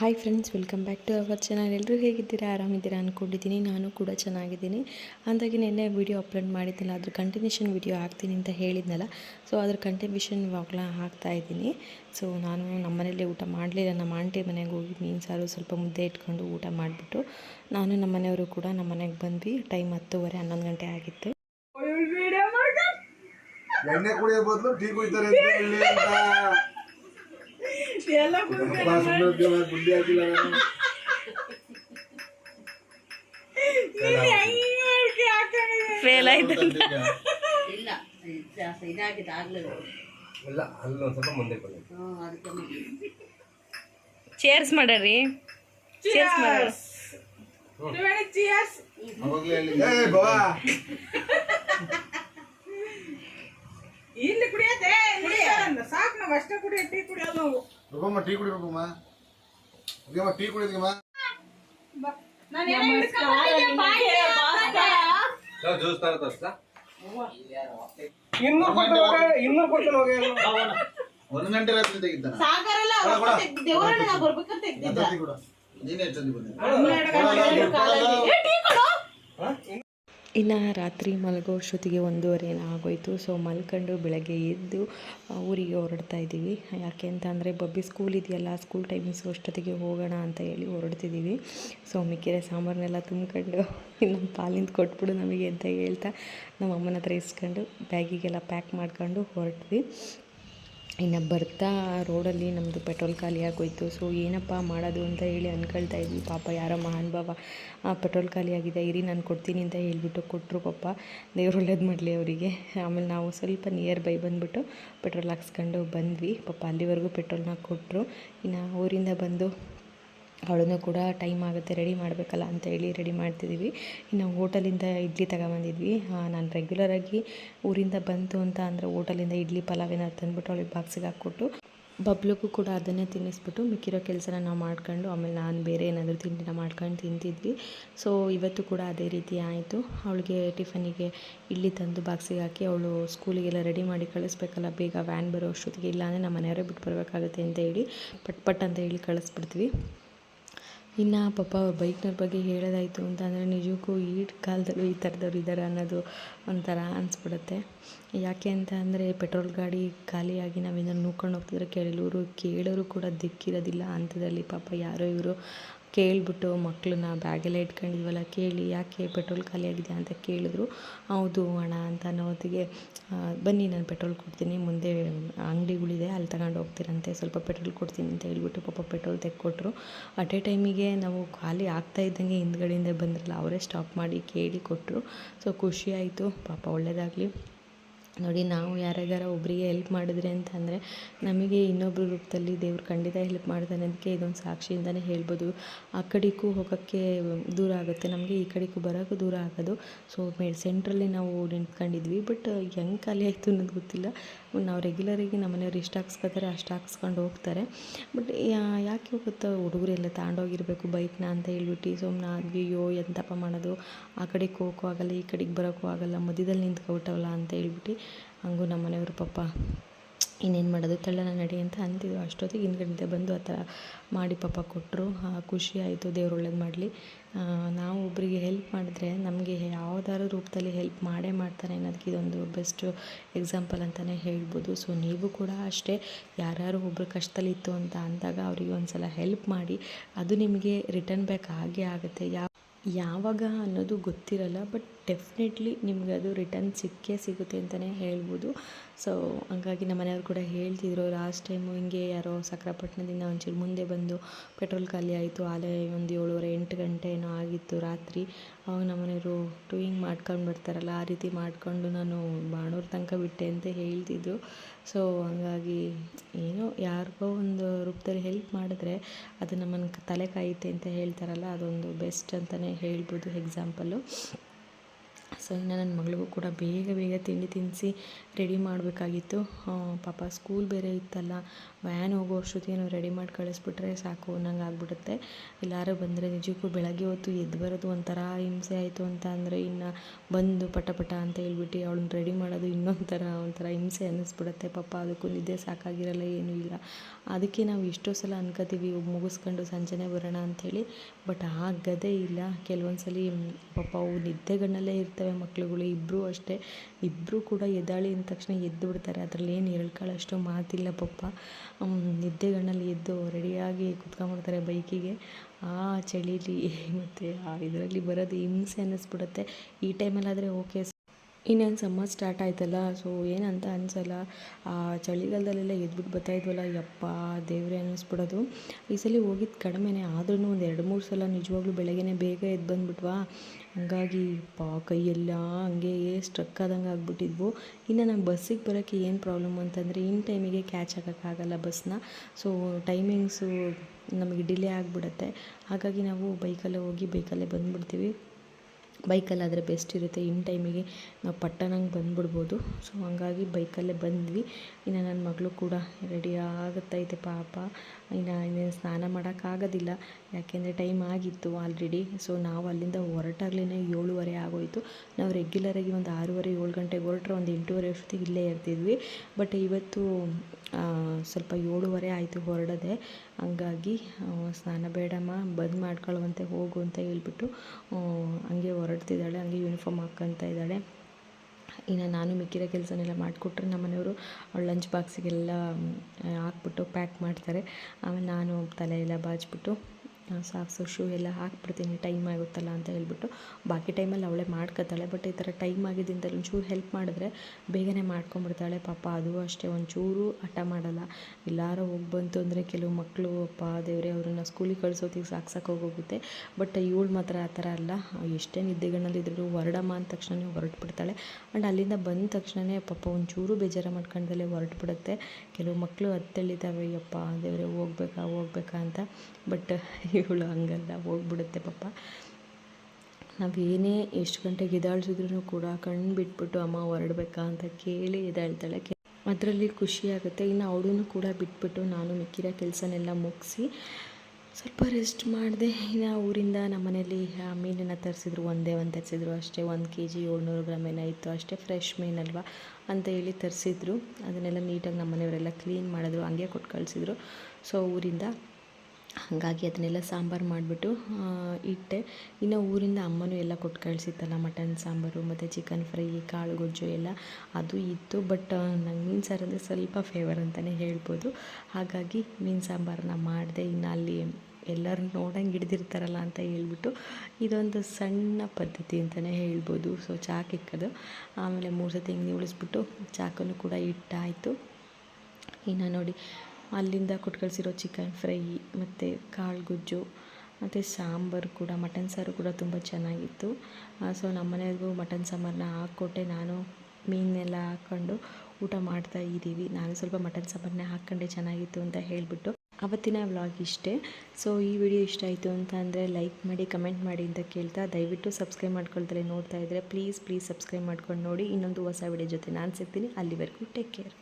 Hi friends welcome back to our channel ಎಲ್ಲರೂ ಹೇಗಿದ್ದೀರಾ? ಆರಾಮಿದ್ದೀರಾ ಅಂದ್ಕೊಂಡಿದ್ದೀನಿ ನಾನು ಕೂಡ ಚೆನ್ನಾಗಿದ್ದೀನಿ. ಅಂದಾಗಿ ನಿನ್ನೆ ವೀಡಿಯೋ ಅಪ್ಲೋಡ್ ಮಾಡಿದ್ದಿಲ್ಲ ಅದ್ರ ಕಂಟಿನ್ಯೂಷನ್ ವೀಡಿಯೋ ಹಾಕ್ತೀನಿ ಅಂತ ಹೇಳಿದ್ನಲ್ಲ. ಸೊ ಅದ್ರ ಕಂಟಿನ್ಯೂಷನ್ ಇವಾಗಲ ಹಾಕ್ತಾ ಇದ್ದೀನಿ. ಸೊ ನಾನು ನಮ್ಮ ಮನೇಲಿ ಊಟ ಮಾಡಲಿಲ್ಲ. ನಮ್ಮ ಆಂಟಿ ಮನೆಗೆ ಹೋಗಿ ಮೀನು ಸಾರು ಸ್ವಲ್ಪ ಮುದ್ದೆ ಇಟ್ಕೊಂಡು ಊಟ ಮಾಡಿಬಿಟ್ಟು ನಾನು ನಮ್ಮ ಮನೆಯವರು ಕೂಡ ನಮ್ಮ ಮನೆಗೆ ಬಂದ್ವಿ. ಟೈಮ್ ಹತ್ತುವರೆ ಹನ್ನೊಂದು ಗಂಟೆ ಆಗಿತ್ತು. ಎಣ್ಣೆ ಕುಡಿಯೋ ಬದಲು ಟೀ ಕುಡಿತಾರೆ ಅಂತ. ಹಾಕಿಲ್ಲ ನಾನು. ಫೇಲ್ ಆಯ್ತು ಇಲ್ಲ ಇದಾಗಿದೆ ಆಗ್ಲಿಲ್ಲ. ಇಲ್ಲ ಅಲ್ಲಿ ಒಂದು ಸ್ವಲ್ಪ ಮುಂದೆ ಕೊಡಿ. ಹ್ಞೂ ಅದಕ್ಕೆ ಚೇರ್ಸ್ ಮಾಡ್ರಿ. ಚೇರ್ಸ್ ಮಾಡ ಹೇಳಿ ಏ ಬಾವಾ ಇಲ್ಲಿ ಕುಡಿಯತ್ತೆ ಸಾಕು ನಾವು ಅಷ್ಟೇ ಕುಡಿಯೋ ಟೀ ಕುಡಿಯೋದು. ನಾವು ರೂಪಮ್ಮ ಟೀ ಕುಡಿ ರೂಪಮ್ಮ ಟೀ ತಗೋತಾ ಇನ್ನೂರು ಕೊಟ್ಟು ಇನ್ನೂರು ಕೊಟ್ಟು ಹೋಗಿ ಒಂದು ಗಂಟೆ ರಾತ್ರಿ ಕೂಡ. ನೀನೇ ಇನ್ನು ರಾತ್ರಿ ಮಲಗೋ ಅಷ್ಟೊತ್ತಿಗೆ ಒಂದೂವರೆ ಎಲ್ಲ ಆಗೋಯಿತು. ಸೊ ಮಲ್ಕೊಂಡು ಬೆಳಗ್ಗೆ ಎದ್ದು ಊರಿಗೆ ಹೊರಡ್ತಾ ಇದ್ದೀವಿ. ಯಾಕೆ ಅಂತ ಅಂದರೆ, ಬಬ್ಬಿ ಸ್ಕೂಲ್ ಇದೆಯಲ್ಲ ಸ್ಕೂಲ್ ಟೈಮಿಂಗ್ಸ್ ಅಷ್ಟೊತ್ತಿಗೆ ಹೋಗೋಣ ಅಂತ ಹೇಳಿ ಹೊರಡ್ತಿದ್ದೀವಿ. ಸೊ ಮಿಕ್ಕಿರೆ ಸಾಂಬಾರನ್ನೆಲ್ಲ ತುಂಬ್ಕೊಂಡು ನಮ್ಮ ಪಾಲಿಂದ ಕೊಟ್ಬಿಡು ನಮಗೆ ಅಂತ ಹೇಳ್ತಾ ನಮ್ಮ ಅಮ್ಮನ ಹತ್ರ ಇಸ್ಕೊಂಡು ಬ್ಯಾಗಿಗೆಲ್ಲ ಪ್ಯಾಕ್ ಮಾಡ್ಕೊಂಡು ಹೊರಟ್ವಿ. ಇನ್ನು ಬರ್ತಾ ರೋಡಲ್ಲಿ ನಮ್ಮದು ಪೆಟ್ರೋಲ್ ಖಾಲಿ ಆಗೋಯ್ತು. ಸೊ ಏನಪ್ಪ ಮಾಡೋದು ಅಂತ ಹೇಳಿ ಅಂದ್ಕೊಳ್ತಾ ಇದ್ವಿ. ಪಾಪ ಯಾರೋ ಮಹಾನುಭಾವ ಪೆಟ್ರೋಲ್ ಖಾಲಿಯಾಗಿದೆ ಇರಿ ನಾನು ಕೊಡ್ತೀನಿ ಅಂತ ಹೇಳ್ಬಿಟ್ಟು ಕೊಟ್ಟರು ಪಾಪ. ದೇವ್ರು ಒಳ್ಳೇದು ಮಾಡಲಿ ಅವರಿಗೆ. ಆಮೇಲೆ ನಾವು ಸ್ವಲ್ಪ ನಿಯರ್ ಬೈ ಬಂದುಬಿಟ್ಟು ಪೆಟ್ರೋಲ್ ಹಾಕ್ಸ್ಕೊಂಡು ಬಂದ್ವಿ. ಪಾಪ ಅಲ್ಲಿವರೆಗೂ ಪೆಟ್ರೋಲ್ನ ಕೊಟ್ಟರು ಇನ್ನು ಊರಿಂದ ಬಂದು ಅವಳನ್ನು ಕೂಡ ಟೈಮ್ ಆಗುತ್ತೆ ರೆಡಿ ಮಾಡಬೇಕಲ್ಲ ಅಂತ ಹೇಳಿ ರೆಡಿ ಮಾಡ್ತಿದ್ದೀವಿ ಇನ್ನು ಹೋಟೆಲಿಂದ ಇಡ್ಲಿ ತಗೊಂಬಂದಿದ್ವಿ. ನಾನು ರೆಗ್ಯುಲರಾಗಿ ಊರಿಂದ ಬಂತು ಅಂತ ಅಂದರೆ ಹೋಟೆಲಿಂದ ಇಡ್ಲಿ ಪಲಾವ್ ಏನಾದ್ರು ತಂದುಬಿಟ್ಟು ಅವಳಿಗೆ ಬಾಕ್ಸಿಗೆ ಹಾಕ್ಕೊಟ್ಟು ಬಬ್ಲಿಗೂ ಕೂಡ ಅದನ್ನೇ ತಿನ್ನಿಸ್ಬಿಟ್ಟು ಮಿಕ್ಕಿರೋ ಕೆಲಸನ ನಾವು ಮಾಡ್ಕೊಂಡು ಆಮೇಲೆ ನಾನು ಬೇರೆ ಏನಾದರೂ ತಿಂಡಿನ ಮಾಡ್ಕೊಂಡು ತಿಂತಿದ್ವಿ. ಸೊ ಇವತ್ತು ಕೂಡ ಅದೇ ರೀತಿ ಆಯಿತು. ಅವಳಿಗೆ ಟಿಫನಿಗೆ ಇಡ್ಲಿ ತಂದು ಬಾಕ್ಸಿಗೆ ಹಾಕಿ ಅವಳು ಸ್ಕೂಲಿಗೆಲ್ಲ ರೆಡಿ ಮಾಡಿ ಕಳಿಸ್ಬೇಕಲ್ಲ, ಬೇಗ ವ್ಯಾನ್ ಬರೋ ಅಷ್ಟೊತ್ತಿಗೆ, ಇಲ್ಲಾಂದರೆ ನಮ್ಮ ಮನೆಯವರೇ ಬಿಟ್ಟು ಬರಬೇಕಾಗುತ್ತೆ ಅಂತ ಹೇಳಿ ಪಟ್ ಪಟ್ ಅಂತ ಹೇಳಿ ಕಳಿಸ್ಬಿಡ್ತೀವಿ. ಇನ್ನು ಪಾಪ ಅವ್ರ ಬೈಕ್ನವ್ರ ಬಗ್ಗೆ ಹೇಳೋದಾಯಿತು ಅಂತ ಅಂದರೆ ನಿಜಕ್ಕೂ ಈ ಕಾಲದಲ್ಲೂ ಈ ಥರದವ್ರು ಇದ್ದಾರೆ ಅನ್ನೋದು ಒಂಥರ ಅನಿಸ್ಬಿಡುತ್ತೆ. ಯಾಕೆ ಅಂತ ಅಂದರೆ ಪೆಟ್ರೋಲ್ ಗಾಡಿ ಖಾಲಿಯಾಗಿ ನಾವೇನಾದ್ರು ನೂಕೊಂಡು ಹೋಗ್ತಿದ್ರೆ ಕೆಲವರು ಕೇಳೋರು ಕೂಡ ದಿಕ್ಕಿರೋದಿಲ್ಲ ಅಂಥದ್ರಲ್ಲಿ ಪಾಪ ಯಾರೋ ಇವರು ಕೇಳಿಬಿಟ್ಟು ಮಕ್ಕಳನ್ನ ಬ್ಯಾಗೆಲ್ಲ ಇಟ್ಕೊಂಡಿದ್ವಲ್ಲ ಕೇಳಿ, ಯಾಕೆ ಪೆಟ್ರೋಲ್ ಖಾಲಿಯಾಗಿದೆ ಅಂತ ಕೇಳಿದ್ರು. ಹೌದು ಅಣ್ಣ ಅಂತ ಅನ್ನೋ ಹೊತ್ತಿಗೆ ಬನ್ನಿ ನಾನು ಪೆಟ್ರೋಲ್ ಕೊಡ್ತೀನಿ, ಮುಂದೆ ಅಂಗಡಿಗಳಿದೆ, ಅಲ್ಲಿ ತಗೊಂಡು ಹೋಗ್ತೀರಂತೆ, ಸ್ವಲ್ಪ ಪೆಟ್ರೋಲ್ ಕೊಡ್ತೀನಿ ಅಂತ ಹೇಳ್ಬಿಟ್ಟು ಪಾಪ ಪೆಟ್ರೋಲ್ ತೆಕ್ಕೊಟ್ರು ಅಟ್ ಎ ಟೈಮಿಗೆ ನಾವು ಖಾಲಿ ಆಗ್ತಾ ಇದ್ದಂಗೆ ಹಿಂದ್ಗಡೆಯಿಂದ ಬಂದ್ರಲ್ಲ, ಅವರೇ ಸ್ಟಾಪ್ ಮಾಡಿ ಕೇಳಿ ಕೊಟ್ಟರು ಸೊ, ಖುಷಿ ಆಯಿತು, ಪಾಪ ಒಳ್ಳೆಯದಾಗಲಿ ನೋಡಿ ನಾವು ಯಾರಿಗಾರ ಒಬ್ಬರಿಗೆ ಹೆಲ್ಪ್ ಮಾಡಿದ್ರೆ ಅಂತಂದರೆ ನಮಗೆ ಇನ್ನೊಬ್ಬರ ರೂಪದಲ್ಲಿ ದೇವ್ರು ಖಂಡಿತ ಹೆಲ್ಪ್ ಮಾಡ್ತಾನೆ ಅದಕ್ಕೆ ಇದೊಂದು ಸಾಕ್ಷಿ ಹೇಳ್ಬೋದು. ಆ ಕಡೆಗೂ ಹೋಗೋಕ್ಕೆ ದೂರ ಆಗುತ್ತೆ. ನಮಗೆ ಈ ಕಡೆಗೂ ಬರೋಕ್ಕೂ ದೂರ ಆಗೋದು. ಸೊ ಮೇ ಸೆಂಟ್ರಲ್ಲಿ ನಾವು ನಿಂತ್ಕೊಂಡಿದ್ವಿ ಬಟ್ ಹೆಂಗೆ ಖಾಲಿ ಆಯಿತು ಅನ್ನೋದು ಗೊತ್ತಿಲ್ಲ. ನಾವು ರೆಗ್ಯುಲರಾಗಿ ನಮ್ಮ ಮನೆಯವ್ರು ಇಷ್ಟು ಹಾಕ್ಸ್ಕೊತಾರೆ, ಅಷ್ಟು ಹಾಕ್ಸ್ಕೊಂಡು ಹೋಗ್ತಾರೆ. ಬಟ್ ಯಾಕೆ ಗೊತ್ತಾ ಹುಡುಗರೆಲ್ಲ ತಾಂಡೋಗಿರಬೇಕು ಬೈಕ್ನ ಅಂತ ಹೇಳ್ಬಿಟ್ಟು ಸುಮ್ಮನೆ ಅಯ್ಯೋ, ಎಂತಪ್ಪ ಮಾಡೋದು? ಆ ಕಡೆಗೆ ಹೋಗೋಕ್ಕೂ ಆಗಲ್ಲ, ಈ ಕಡೆಗೆ ಬರೋಕ್ಕೂ ಆಗಲ್ಲ, ಮಧ್ಯದಲ್ಲಿ ನಿಂತ್ಕೊಬಿಟ್ಟವಲ್ಲ ಅಂತ ಹೇಳ್ಬಿಟ್ಟು, ಹಂಗೂ ನಮ್ಮ ಮನೆಯವರು ಪಾಪ ಇನ್ನೇನು ಮಾಡೋದು? ತಳ್ಳನ ನಡಿ ಅಂತ ಅಂತಿದ್ರು ಅಷ್ಟೊತ್ತಿಗೆ ಹಿಂದ್ಗಡೆಯಿಂದ ಬಂದು ಆ ಥರ ಮಾಡಿ ಪಾಪ ಕೊಟ್ಟರು ಖುಷಿ ಆಯಿತು. ದೇವ್ರು ಒಳ್ಳೇದು ಮಾಡಲಿ. ನಾವು ಒಬ್ಬರಿಗೆ ಹೆಲ್ಪ್ ಮಾಡಿದ್ರೆ ನಮಗೆ ಯಾವ್ದಾದ್ರು ರೂಪದಲ್ಲಿ ಹೆಲ್ಪ್ ಮಾಡೇ ಮಾಡ್ತಾರೆ ಅನ್ನೋದಕ್ಕೆ ಇದೊಂದು ಬೆಸ್ಟ್ ಎಕ್ಸಾಂಪಲ್ ಅಂತಲೇ ಹೇಳ್ಬೋದು. ಸೊ ನೀವು ಕೂಡ ಅಷ್ಟೇ ಯಾರ್ಯಾರು ಒಬ್ಬರು ಕಷ್ಟದಲ್ಲಿತ್ತು ಅಂತ ಅಂದಾಗ ಅವರಿಗೆ ಒಂದು ಸಲ ಹೆಲ್ಪ್ ಮಾಡಿ. ಅದು ನಿಮಗೆ ರಿಟರ್ನ್ ಬ್ಯಾಕ್ ಆಗೇ ಆಗುತ್ತೆ. ಯಾವ ಯಾವಾಗ ಅನ್ನೋದು ಗೊತ್ತಿರಲ್ಲ ಬಟ್ ಡೆಫಿನೆಟ್ಲಿ ನಿಮಗೆ ಅದು ರಿಟರ್ನ್ ಸಿಕ್ಕೇ ಸಿಗುತ್ತೆ ಅಂತಲೇ ಹೇಳ್ಬೋದು. ಸೊ ಹಂಗಾಗಿ ನಮ್ಮ ಮನೆಯವ್ರು ಕೂಡ ಹೇಳ್ತಿದ್ರು ಲಾಸ್ಟ್ ಟೈಮು ಹಿಂಗೆ ಯಾರೋ ಸಕ್ರಪಟ್ಟಣದಿಂದ ಒಂಚೂರು ಮುಂದೆ ಬಂದು ಪೆಟ್ರೋಲ್ ಖಾಲಿ ಆಯಿತು, ಆಲೇ ಒಂದು ಏಳುವರೆ ಎಂಟು ಗಂಟೆ ಏನೋ ಆಗಿತ್ತು ರಾತ್ರಿ. ಅವಾಗ ನಮ್ಮ ಮನೆಯವರು ಟೂಯಿಂಗ್ ಮಾಡ್ಕೊಂಡು ಬರ್ತಾರಲ್ಲ, ಆ ರೀತಿ ಮಾಡಿಕೊಂಡು ನಾನು ಬಾಣೂರು ತನಕ ಬಿಟ್ಟೆ ಅಂತ ಹೇಳ್ತಿದ್ರು. ಸೊ ಹಂಗಾಗಿ ಏನೋ ಯಾರಿಗೋ ಒಂದು ರೂಪದಲ್ಲಿ ಹೆಲ್ಪ್ ಮಾಡಿದ್ರೆ ಅದು ನಮ್ಮನ್ನು ತಲೆ ಕಾಯುತ್ತೆ ಅಂತ ಹೇಳ್ತಾರಲ್ಲ, ಅದೊಂದು ಬೆಸ್ಟ್ ಅಂತಲೇ ಹೇಳ್ಬೋದು ಎಕ್ಸಾಂಪಲ್ಲು ಸೊ ಇನ್ನು ನನ್ನ ಮಗಳಿಗೂ ಕೂಡ ಬೇಗ ಬೇಗ ತಿಂಡಿ ತಿನ್ನಿಸಿ ರೆಡಿ ಮಾಡಬೇಕಾಗಿತ್ತು. ಪಾಪ ಸ್ಕೂಲ್ ಬೇರೆ ಇತ್ತಲ್ಲ, ವ್ಯಾನ್ ಹೋಗೋ ಅಷ್ಟೊತ್ತಿಗೆ ನಾವು ರೆಡಿ ಮಾಡಿ ಕಳಿಸ್ಬಿಟ್ರೆ ಸಾಕು ಅನ್ನಂಗೆ ಆಗ್ಬಿಡುತ್ತೆ. ಎಲ್ಲರೂ ಬಂದರೆ ನಿಜಕ್ಕೂ ಬೆಳಗ್ಗೆ ಹೊತ್ತು ಎದ್ದು ಬರೋದು ಒಂಥರ ಹಿಂಸೆ ಆಯಿತು ಅಂತ ಅಂದರೆ ಇನ್ನು ಬಂದು ಪಟ ಪಟ ಅಂತ ಹೇಳ್ಬಿಟ್ಟು ಅವಳನ್ನ ರೆಡಿ ಮಾಡೋದು ಇನ್ನೊಂಥರ, ಒಂಥರ ಹಿಂಸೆ ಅನ್ನಿಸ್ಬಿಡುತ್ತೆ. ಪಾಪ ಅದಕ್ಕೂ ನಿದ್ದೆ ಸಾಕಾಗಿರಲ್ಲ, ಏನೂ ಇಲ್ಲ. ಅದಕ್ಕೆ ನಾವು ಎಷ್ಟೋ ಸಲ ಅನ್ಕೋತೀವಿ ಮುಗಿಸ್ಕೊಂಡು ಸಂಜೆನೇ ಬರೋಣ ಅಂಥೇಳಿ. ಬಟ್ ಆಗದೇ ಇಲ್ಲ. ಕೆಲವೊಂದು ಸಲ ಪಾಪ ಅವು ನಿದ್ದೆಗಣ್ಣಲ್ಲೇ ಇರ್ತವೆ ಮಕ್ಳುಗಳು, ಇಬ್ರು ಅಷ್ಟೇ. ಇಬ್ಬರೂ ಕೂಡ ಎದ್ದಾಳಿ ಅಂದ ತಕ್ಷಣ ಎದ್ದು ಬಿಡ್ತಾರೆ. ಅದರಲ್ಲಿ ಏನು ಹೇಳ್ಕೊಳ್ಳೋಷ್ಟು ಮಾತಿಲ್ಲ ಪಪ್ಪ. ನಿದ್ದೆಗಣ್ಣಲ್ಲಿ ಎದ್ದು ರೆಡಿಯಾಗಿ ಕುತ್ಕೊಂಡ್ಬಿಡ್ತಾರೆ ಬೈಕಿಗೆ. ಆ ಚಳಿಲಿ ಮತ್ತು ಆ ಇದರಲ್ಲಿ ಬರೋದು ಹಿಂಸೆ ಅನ್ನಿಸ್ಬಿಡುತ್ತೆ. ಈ ಟೈಮಲ್ಲಾದರೆ ಓಕೆ ಇನ್ನೇನು ಸಮ್ಮರ್ ಸ್ಟಾರ್ಟ್ ಆಯ್ತಲ್ಲ ಸೊ ಏನಂತ ಅನಿಸಲ್ಲ. ಆ, ಚಳಿಗಾಲದಲ್ಲೆಲ್ಲ ಎದ್ಬಿಟ್ಟು ಬರ್ತಾಯಿದ್ವಲ್ಲ ಯಪ್ಪ, ದೇವರೇ ಅನ್ನಿಸ್ಬಿಡೋದು. ಈ ಸಲ ಹೋಗಿದ್ದು ಕಡಿಮೆನೇ ಆದ್ರೂ ಒಂದು ಎರಡು ಮೂರು ಸಲ ನಿಜವಾಗ್ಲೂ ಬೆಳಗ್ಗೆನೇ ಬೇಗ ಎದ್ದು ಬಂದ್ಬಿಟ್ವಾ. ಹಂಗಾಗಿ, ಪಾ, ಕೈಯೆಲ್ಲ ಹಂಗೆ ಸ್ಟ್ರಕ್ ಆದಂಗೆ ಆಗ್ಬಿಟ್ಟಿದ್ವು. ಇನ್ನು ನಮ್ಮ ಬಸ್ಸಿಗೆ ಬರೋಕ್ಕೆ ಏನು ಪ್ರಾಬ್ಲಮ್ ಅಂತಂದರೆ, ಇನ್ ಟೈಮಿಗೆ ಕ್ಯಾಚ್ ಆಗೋಕ್ಕಾಗಲ್ಲ ಬಸ್ನ. ಸೊ ಟೈಮಿಂಗ್ಸು ನಮಗೆ ಡಿಲೇ ಆಗಿಬಿಡತ್ತೆ. ಹಾಗಾಗಿ ನಾವು ಬೈಕಲ್ಲೇ ಹೋಗಿ, ಬೈಕಲ್ಲೇ ಬಂದುಬಿಡ್ತೀವಿ. ಬೈಕಲ್ಲಾದರೆ ಬೆಸ್ಟ್ ಇರುತ್ತೆ. ಇನ್ ಟೈಮಿಗೆ ನಾವು ಪಟ್ಟಣಂಗೆ ಬಂದುಬಿಡ್ಬೋದು. ಸೊ, ಹಂಗಾಗಿ ಬೈಕಲ್ಲೇ ಬಂದ್ವಿ. ಇನ್ನು ನನ್ನ ಮಗಳು ಕೂಡ ರೆಡಿ ಆಗುತ್ತೈತೆ ಪಾಪ. ಇನ್ನು ಇನ್ನೇನು ಸ್ನಾನ ಮಾಡೋಕ್ಕಾಗೋದಿಲ್ಲ. ಯಾಕೆಂದರೆ ಟೈಮ್ ಆಗಿತ್ತು ಆಲ್ರೆಡಿ. ಸೊ, ನಾವು ಅಲ್ಲಿಂದ ಹೊರಟಾಗ್ಲೇ ಏಳುವರೆ ಆಗೋಯಿತು. ನಾವು ರೆಗ್ಯುಲರಾಗಿ ಒಂದು ಆರೂವರೆ, ಏಳು ಗಂಟೆಗೆ ಹೊರಟ್ರೆ ಒಂದು ಎಂಟೂವರೆ ಅಷ್ಟೊತ್ತಿಗೆ ಇಲ್ಲೇ ಇರ್ತಿದ್ವಿ. ಬಟ್ ಇವತ್ತು ಸ್ವಲ್ಪ ಏಳುವರೆ ಆಯಿತು ಹೊರಡದೆ. ಹಂಗಾಗಿ ಸ್ನಾನ ಬೇಡಮ್ಮ, ಬಂದ್ ಮಾಡ್ಕೊಳ್ಳುವಂತೆ ಹೋಗು ಅಂತ ಹೇಳ್ಬಿಟ್ಟು ಹಂಗೆ ಹೊರಡ್ತಿದ್ದಾಳೆ, ಹಂಗೆ ಯೂನಿಫಾರ್ಮ್ ಹಾಕ್ಕೊತಾ ಇದ್ದಾಳೆ. ಇನ್ನು ನಾನು ಮಿಕ್ಕಿರೋ ಕೆಲಸನೆಲ್ಲ ಮಾಡಿಕೊಟ್ರೆ ನಮ್ಮ ಮನೆಯವರು ಅವಳು ಲಂಚ್ ಬಾಕ್ಸಿಗೆಲ್ಲ ಹಾಕ್ಬಿಟ್ಟು ಪ್ಯಾಕ್ ಮಾಡ್ತಾರೆ. ಆಮೇಲೆ ನಾನು ತಲೆ ಎಲ್ಲ ಬಾಚ್ಬಿಟ್ಟು ಸಾಕ್ಸು ಶೂ ಎಲ್ಲ ಹಾಕ್ಬಿಡ್ತೀನಿ, ಟೈಮ್ ಆಗುತ್ತಲ್ಲ ಅಂತ ಹೇಳ್ಬಿಟ್ಟು. ಬಾಕಿ ಟೈಮಲ್ಲಿ ಅವಳೇ ಮಾಡ್ಕೊತಾಳೆ, ಬಟ್ ಈ ಥರ ಟೈಮ್ ಆಗಿದ್ದಿಂದ ಒಂಚೂರು ಹೆಲ್ಪ್ ಮಾಡಿದ್ರೆ ಬೇಗನೆ ಮಾಡ್ಕೊಂಬಿಡ್ತಾಳೆ ಪಾಪ ಅದು ಅಷ್ಟೇ, ಒಂಚೂರು ಹಠ ಮಾಡಲ್ಲ. ಎಲ್ಲಾರು ಹೋಗಿ ಬಂತು ಅಂದರೆ ಕೆಲವು ಮಕ್ಕಳು, ಅಪ್ಪ, ದೇವರೇ, ಅವ್ರನ್ನ ಸ್ಕೂಲಿಗೆ ಕಳ್ಸೋತಿಗೆ ಸಾಕು ಹೋಗೋಗುತ್ತೆ ಬಟ್ ಇವಳು ಮಾತ್ರ ಆ ಥರ ಅಲ್ಲ. ಎಷ್ಟೇ ನಿದ್ದೆಗಳಲ್ಲಿದ್ದರೂ ಹೊರಡಮ್ಮ ಅಂದ ತಕ್ಷಣ ಹೊರಟ್ಬಿಡ್ತಾಳೆ. ಆ್ಯಂಡ್ ಅಲ್ಲಿಂದ ಬಂದ ತಕ್ಷಣವೇ ಪಾಪ ಒಂಚೂರು ಬೇಜಾರು ಮಾಡ್ಕೊಂಡಲ್ಲೇ ಹೊರಟ್ಬಿಡುತ್ತೆ. ಕೆಲವು ಮಕ್ಕಳು ಹತ್ತೆಳಿತಾವೆ ಅಪ್ಪ ದೇವರೇ, ಹೋಗ್ಬೇಕಾ ಹೋಗ್ಬೇಕಾ? ಅಂತ. ಬಟ್ ಇವಳು ಹಂಗಲ್ಲ ಹೋಗ್ಬಿಡುತ್ತೆ ಪಾಪ. ನಾವೇನೇ ಎಷ್ಟು ಗಂಟೆಗೆ ಎದಾಳ್ಸಿದ್ರು ಕೂಡ ಕಣ್ಣು ಬಿಟ್ಬಿಟ್ಟು ಅಮ್ಮ ಹೊರಡ್ಬೇಕಾ ಅಂತ ಕೇಳಿ ಎದಾಳ್ತಾಳೆ ಅದರಲ್ಲಿ ಖುಷಿ ಆಗುತ್ತೆ. ಇನ್ನು ಅವಳೂ ಕೂಡ ಬಿಟ್ಬಿಟ್ಟು ನಾನು ಮಿಕ್ಕಿರೋ ಕೆಲಸನೆಲ್ಲ ಮುಗಿಸಿ ಸ್ವಲ್ಪ ರೆಸ್ಟ್ ಮಾಡಿದೆ. ಇನ್ನು ಊರಿಂದ ನಮ್ಮ ಮನೇಲಿ ಆ, ಮೀನನ್ನು ತರಿಸಿದ್ರು ಒಂದೇ ಒಂದು ತರಿಸಿದ್ರು ಅಷ್ಟೇ. ಒಂದು ಕೆ ಜಿ ಏಳ್ನೂರು ಗ್ರಾಮ್ ಏನೋ ಇತ್ತು ಅಷ್ಟೇ ಫ್ರೆಶ್ ಮೀನಲ್ವಾ ಅಂತ ಹೇಳಿ ತರಿಸಿದ್ರು. ಅದನ್ನೆಲ್ಲ ನೀಟಾಗಿ ನಮ್ಮ ಮನೆಯವರೆಲ್ಲ ಕ್ಲೀನ್ ಮಾಡಿದ್ರು ಹಂಗೆ ಕೊಟ್ಟು ಕಳಿಸಿದ್ರು ಸೊ ಊರಿಂದ ಹಾಗಾಗಿ ಅದನ್ನೆಲ್ಲ ಸಾಂಬಾರು ಮಾಡಿಬಿಟ್ಟು ಇಟ್ಟೆ. ಇನ್ನು ಊರಿಂದ ಅಮ್ಮನೂ ಎಲ್ಲ ಕೊಟ್ಟು ಕಳಿಸಿತ್ತಲ್ಲ, ಮಟನ್ ಸಾಂಬಾರು, ಮತ್ತು ಚಿಕನ್ ಫ್ರೈ ಕಾಳು ಗೊಜ್ಜು ಎಲ್ಲ. ಅದು ಇತ್ತು ಬಟ್ ನಂಗೆ ಮೀನು ಸಾರು ಅಂದರೆ ಸ್ವಲ್ಪ ಫೇವರ್ ಅಂತಲೇ ಹೇಳ್ಬೋದು. ಹಾಗಾಗಿ ಮೀನು ಸಾಂಬಾರನ್ನ ಮಾಡಿದೆ. ಇನ್ನು ಅಲ್ಲಿ ಎಲ್ಲರೂ ನೋಡಂಗೆ ಹಿಡ್ದಿರ್ತಾರಲ್ಲ ಅಂತ ಹೇಳ್ಬಿಟ್ಟು, ಇದೊಂದು ಸಣ್ಣ ಪದ್ಧತಿ ಅಂತಲೇ ಹೇಳ್ಬೋದು. ಸೊ ಚಾಕ್ ಇಕ್ಕೋದು ಆಮೇಲೆ ಮೂರು ಸತಿ ಹಿಂಗೆ ಉಳಿಸ್ಬಿಟ್ಟು ಚಾಕನ್ನು ಕೂಡ ಇಟ್ಟಾಯಿತು. ಇನ್ನು ನೋಡಿ ಅಲ್ಲಿಂದ ಕೊಟ್ಟು ಕಳಿಸಿರೋ ಚಿಕನ್ ಫ್ರೈ ಮತ್ತು ಕಾಳು ಗೊಜ್ಜು ಮತ್ತು ಸಾಂಬಾರು ಕೂಡ, ಮಟನ್ ಸಾರು ಕೂಡ ತುಂಬ ಚೆನ್ನಾಗಿತ್ತು. ಸೊ ನಮ್ಮ ಮನೆಯವ್ರಿಗೂ ಮಟನ್ ಸಾಂಬಾರನ್ನ ಹಾಕ್ಕೊಟ್ಟೆ. ನಾನು ಮೀನೆಲ್ಲ ಹಾಕ್ಕೊಂಡು ಊಟ ಮಾಡ್ತಾ ಇದ್ದೀವಿ. ನಾನು ಸ್ವಲ್ಪ ಮಟನ್ ಸಾಂಬಾರನ್ನೇ ಹಾಕ್ಕೊಂಡೆ, ಚೆನ್ನಾಗಿತ್ತು ಅಂತ ಹೇಳಿಬಿಟ್ಟು. ಅವತ್ತಿನ ವ್ಲಾಗ್ ಇಷ್ಟೇ. ಸೊ ಈ ವಿಡಿಯೋ ಇಷ್ಟ ಆಯಿತು ಅಂತ ಅಂದರೆ ಲೈಕ್ ಮಾಡಿ, ಕಮೆಂಟ್ ಮಾಡಿ ಅಂತ ಕೇಳ್ತಾ ದಯವಿಟ್ಟು ಸಬ್ಸ್ಕ್ರೈಬ್ ಮಾಡ್ಕೊಳ್ತಾರೆ ನೋಡ್ತಾ ಇದ್ದರೆ ಪ್ಲೀಸ್ ಪ್ಲೀಸ್ ಸಬ್ಸ್ಕ್ರೈಬ್ ಮಾಡ್ಕೊಂಡು ನೋಡಿ. ಇನ್ನೊಂದು ಹೊಸ ವಿಡಿಯೋ ಜೊತೆ ನಾನು ಸಿಗ್ತೀನಿ. ಅಲ್ಲಿವರೆಗೂ ಟೇಕ್ ಕೇರ್